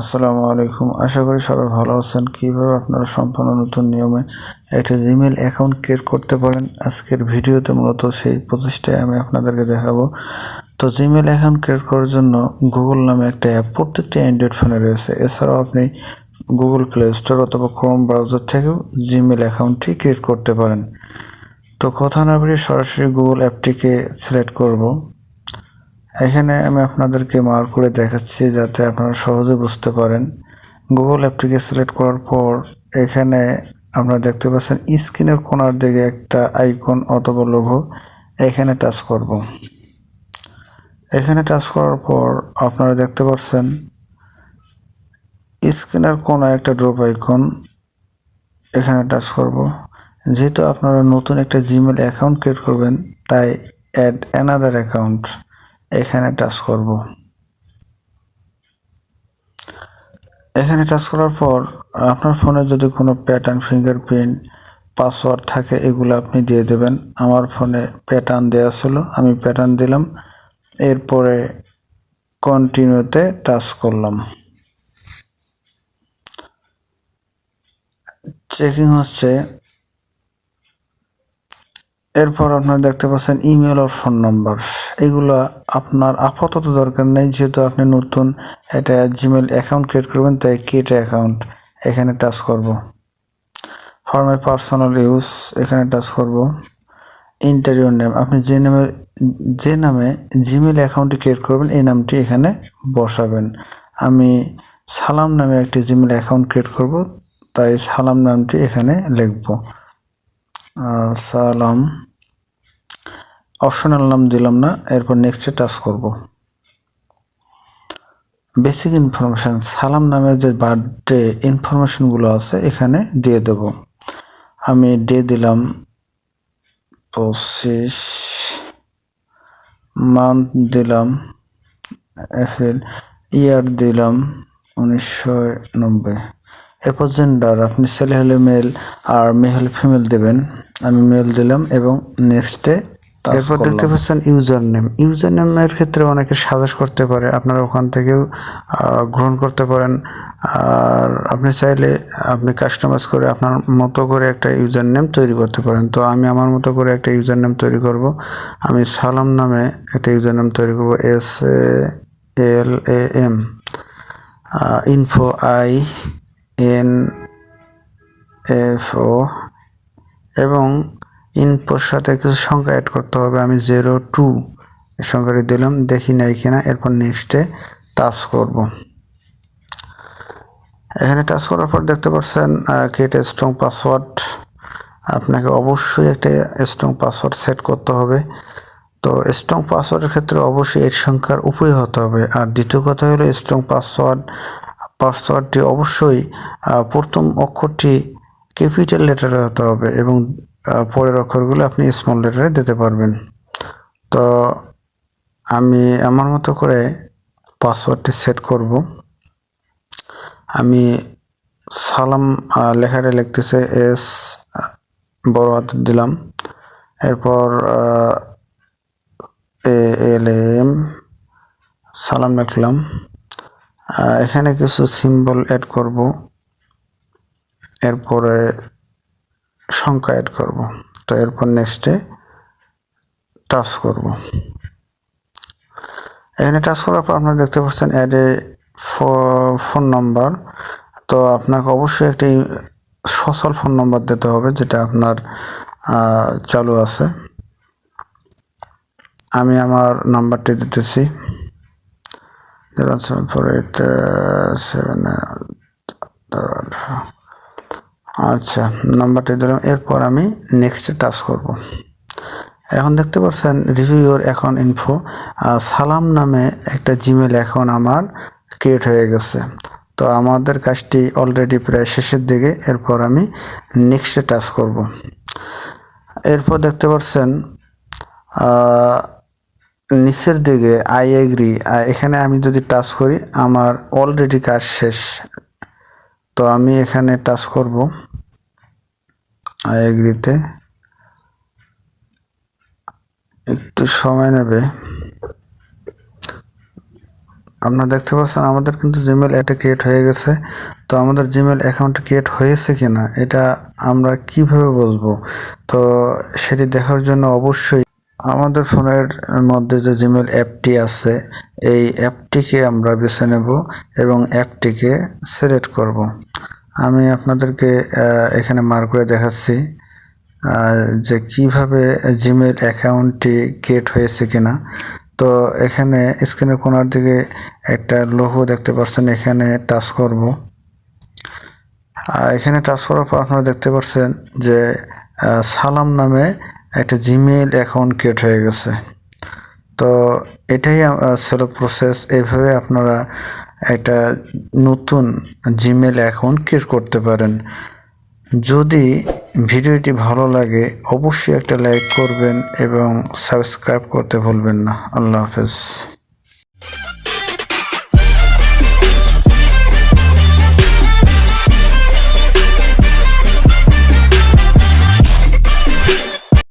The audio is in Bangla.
আসসালামু আলাইকুম। আশা করি সবাই ভালো আছেন। কীভাবে আপনারা সম্পূর্ণ নতুন নিয়মে একটা জিমেল অ্যাকাউন্ট ক্রিয়েট করতে পারেন? আজকের ভিডিওতে মূলত সেই প্রচেষ্টায় আমি আপনাদেরকে দেখাবো। তো জিমেল অ্যাকাউন্ট ক্রিয়েট করার জন্য গুগল নামে একটা অ্যাপ প্রত্যেকটি অ্যান্ড্রয়েড ফোনে রয়েছে। এছাড়াও আপনি গুগল প্লে স্টোর অথবা ক্রোম ব্রাউজার থেকেও জিমেল অ্যাকাউন্টটি ক্রিয়েট করতে পারেন। তো কথা না বলে সরাসরি গুগল অ্যাপটিকে সিলেক্ট করব। এখানে আমি আপনাদেরকে মার্ক করে দেখাচ্ছি যাতে আপনারা সহজে বুঝতে পারেন। গুগল অ্যাপটিকে সিলেক্ট করার পর এখানে আপনারা দেখতে পাচ্ছেন স্ক্রিনের কোনার দিকে একটা আইকন অথবা লোগো এখানে টাচ করব। এখানে টাচ করার পর আপনারা দেখতে পাচ্ছেন স্ক্রিনের কোনায় একটা ড্রপ আইকন এখানে টাচ করব। যেহেতু আপনারা নতুন একটা জিমেল অ্যাকাউন্ট ক্রিয়েট করবেন, তাই অ্যাড অ্যানাদার অ্যাকাউন্ট এখানে টাচ করব। এখানে টাচ করার পর আপনার ফোনে যদি কোনো প্যাটার্ন ফিঙ্গারপ্রিন্ট পাসওয়ার্ড থাকে, এগুলো আপনি দিয়ে দেবেন। আমার ফোনে প্যাটার্ন দেওয়া ছিল, আমি প্যাটার্ন দিলাম। এরপরে কন্টিনিউতে টাচ করলাম। চেকিং হচ্ছে এরপর আপনারা দেখতে পাচ্ছেন ইমেল আর ফোন নাম্বার। এগুলো আপনার আপাতত দরকার নেই, যেহেতু আপনি নতুন একটা জিমেল অ্যাকাউন্ট ক্রিয়েট করবেন, তাই ক্রিয়েট অ্যাকাউন্ট এখানে টাচ করব। ফর্মে পার্সোনাল ইউজ এখানে টাচ করব। ইন্টারভিউ নেম আপনি যে নামে যে নামে জিমেল অ্যাকাউন্টটি ক্রিয়েট করবেন, এই নামটি এখানে বসাবেন। আমি সালাম নামে একটি জিমেল অ্যাকাউন্ট ক্রিয়েট করব, তাই সালাম নামটি এখানে লিখব। সালাম অপশনাল নাম দিলাম না, এরপর নেক্সটে টাচ করব। বেসিক ইনফরমেশান সালাম নামের যে বার্থডে ইনফরমেশনগুলো আছে, এখানে দিয়ে দেব। আমি ডে দিলাম পঁচিশ মান্থ দিলাম এপ্রিল ইয়ার দিলাম উনিশশো নব্বই। এরপর জেন্ডার আপনি ছেলে হলে মেল আর মেয়ে হলে ফিমেল দেবেন। আমি মেল দিলাম এবং নেক্সটে এরপর দেখতে পাচ্ছেন ইউজার নেম ইউজার নেমের ক্ষেত্রে অনেকে সাজেস্ট করতে পারে আপনারা ওখান থেকেও গ্রহণ করতে পারেন। আর আপনি চাইলে আপনি কাস্টমাইজ করে আপনার মতো করে একটা ইউজার নেম তৈরি করতে পারেন। তো আমি আমার মতো করে একটা ইউজার নেম তৈরি করব। আমি সালাম নামে একটা ইউজার নেম তৈরি করব S L A M info I N F O এবং ইনপোর সাথে কিছু সংখ্যা অ্যাড করতে হবে। আমি জিরো টু সংখ্যাটি দিলাম, দেখি নাই কিনা, এরপর নেক্সটে টাচ করব। এখানে টাচ করার পর দেখতে পাচ্ছেন ক্রিয়েট স্ট্রং পাসওয়ার্ড আপনাকে অবশ্যই একটা স্ট্রং পাসওয়ার্ড সেট করতে হবে। তো স্ট্রং পাসওয়ার্ডের ক্ষেত্রে অবশ্যই এর সংখ্যার উপরে হতে হবে। আর দ্বিতীয় কথা হলো স্ট্রং পাসওয়ার্ড পাসওয়ার্ডটি অবশ্যই প্রথম অক্ষরটি ক্যাপিটাল লেটারে হতে হবে এবং পরের অক্ষরগুলো আপনি স্মল লেটারে দিতে পারবেন। তো আমি আমার মতো করে পাসওয়ার্ডটি সেট করব। আমি সালাম লেখাটা লিখতেছে এস বড় হাত দিলাম। এরপর এ, এল এম, সালাম লিখলাম। এখানে কিছু সিম্বল অ্যাড করব। এরপরে সংখ্যা অ্যাড করব। তো এরপর নেক্সটে টাচ করব। এখানে টাচ করার পর আপনারা দেখতে পাচ্ছেন অ্যাড ফোন নাম্বার তো আপনাকে অবশ্যই একটি সচল ফোন নাম্বার দিতে হবে, যেটা আপনার চালু আছে। আমি আমার নাম্বারটি দিতেছি। সেভেন ফোর এইট সেভেন আচ্ছা নাম্বারটি দিলাম। এরপর আমি নেক্সটে টাচ করব। এখন দেখতে পাচ্ছেন রিভিউ ইউর অ্যাকাউন্ট ইনফো সালাম নামে একটা জিমেল অ্যাকাউন্ট আমার ক্রিয়েট হয়ে গেছে। তো আমাদের কাজটি অলরেডি প্রায় শেষের দিকে। এরপর আমি নেক্সটে টাচ করব। এরপর দেখতে পাচ্ছেন নিচের দিকে আই এগ্রি এখানে আমি যদি টাচ করি, আমার অলরেডি কাজ শেষ। তো আমি এখানে টাচ করব। আই এগ্রিতে একটু সময় নেবে। আপনারা দেখতে পাচ্ছেন, আমাদের কিন্তু জিমেল একটা ক্রিয়েট হয়ে গেছে। তো আমাদের জিমেল অ্যাকাউন্ট ক্রিয়েট হয়েছে কিনা, এটা আমরা কীভাবে বলব? তো সেটি দেখার জন্য অবশ্যই আমাদের ফোনের মধ্যে যে জিমেল অ্যাপটি আছে, এই অ্যাপটিকে আমরা বেছে নেব এবং অ্যাপটিকে সিলেক্ট করব। আমি আপনাদেরকে এখানে মার করে দেখাচ্ছি যে কীভাবে জিমেল অ্যাকাউন্টটি ক্রিয়েট হয়েছে কিনা। তো এখানে স্ক্রিনের কোনার দিকে একটা লোগো দেখতে পাচ্ছেন, এখানে টাচ করব। এখানে টাচ করার পর আপনারা দেখতে পাচ্ছেন যে সালাম নামে একটা জিমেল অ্যাকাউন্ট ক্রিয়েট হয়ে গেছে। তো এটাই ছিল প্রসেস এইভাবে আপনারা একটা নতুন জিমেল অ্যাকাউন্ট ক্রিয়েট করতে পারেন। যদি ভিডিওটি ভালো লাগে, অবশ্যই একটা লাইক করবেন এবং সাবস্ক্রাইব করতে ভুলবেন না। আল্লাহ হাফেজ।